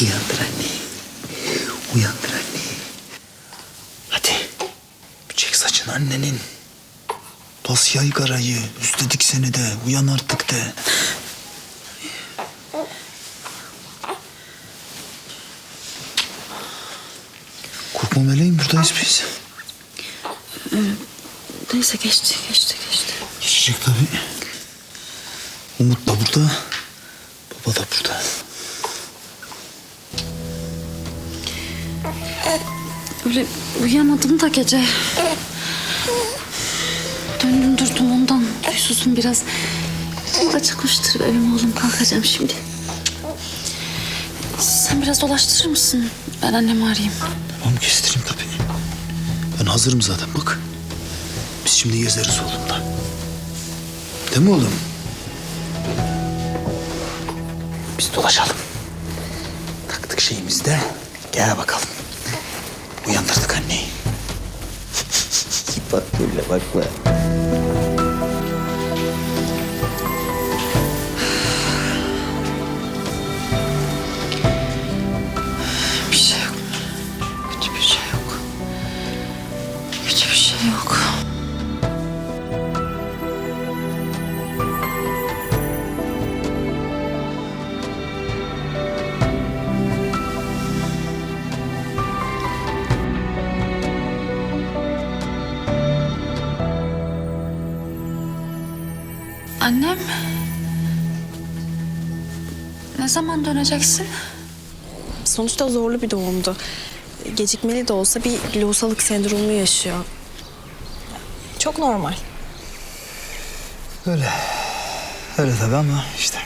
Uyandır anneyi. Uyandır anneyi. Hadi. Çek saçın annenin. Bas yaygarayı. Üstedik seni de. Uyan artık de. Korkma meleğim buradayız biz. Neyse geçti geçti geçti. Geçecek tabii. Umut da burada. Baba da burada. Öyle uyuyamadım da gece. Döndüm durdum ondan. Huysuzum biraz. Acıkmıştır benim oğlum. Kalkacağım şimdi. Sen biraz dolaştırır mısın? Ben annemi arayayım. Tamam kestireyim tabii. Ben hazırım zaten bak. Biz şimdi gezeriz oğlumla. Değil mi oğlum? Dolaşalım. Taktık şeyimizi de. Gel bakalım. Uyandırdık anneyi. bak böyle bakma. Annem. Ne zaman döneceksin? Sonuçta zorlu bir doğumdu. Gecikmeli de olsa bir lohusalık sendromu yaşıyor. Çok normal. Öyle. Öyle tabii ama işte.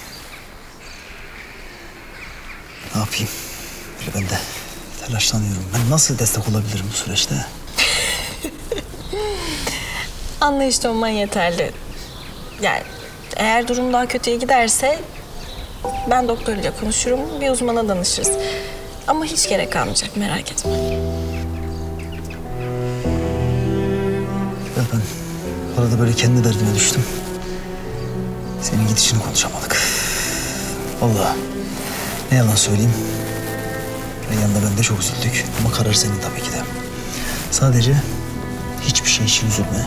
Ne yapayım? Böyle ben de telaşlanıyorum. Ben nasıl destek olabilirim bu süreçte? Anlayışlı olman yeterli. Yani eğer durum daha kötüye giderse ben doktoruyla konuşurum, bir uzmana danışırız. Ama hiç gerek kalmayacak merak etme. Ya ben arada böyle kendi derdime düştüm. Senin gidişini konuşamadık. Vallahi ne yalan söyleyeyim. Reyhan'la ben de çok üzüldük. Ama karar senin tabii ki de. Sadece hiçbir şey için üzülme.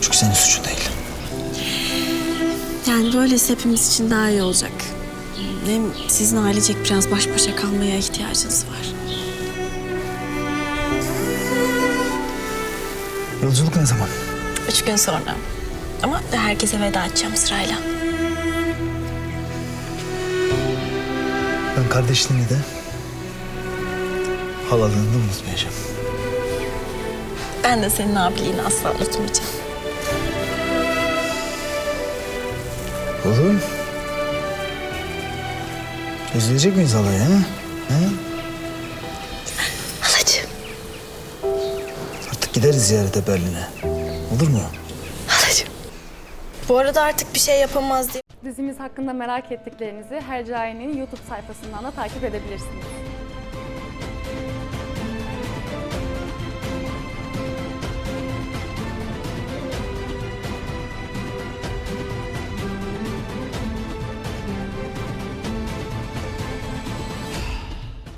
Çünkü senin suçun değil. Yani böylesi hepimiz için daha iyi olacak. Hem sizin ailecek biraz baş başa kalmaya ihtiyacınız var. Yolculuk ne zaman? Üç gün sonra. Ama herkese veda edeceğim sırayla. Ben kardeşliğini de halalığını da unutmayacağım. Ben de senin abiliğini asla unutmayacağım. Oğlum. Özleyecek miyiz halayı ha? ha? Halacığım. Artık gideriz ziyarete Berlin'e. Olur mu? Halacığım. Bu arada artık bir şey yapamaz diye Dizimiz hakkında merak ettiklerinizi Hercai'nin YouTube sayfasından da takip edebilirsiniz.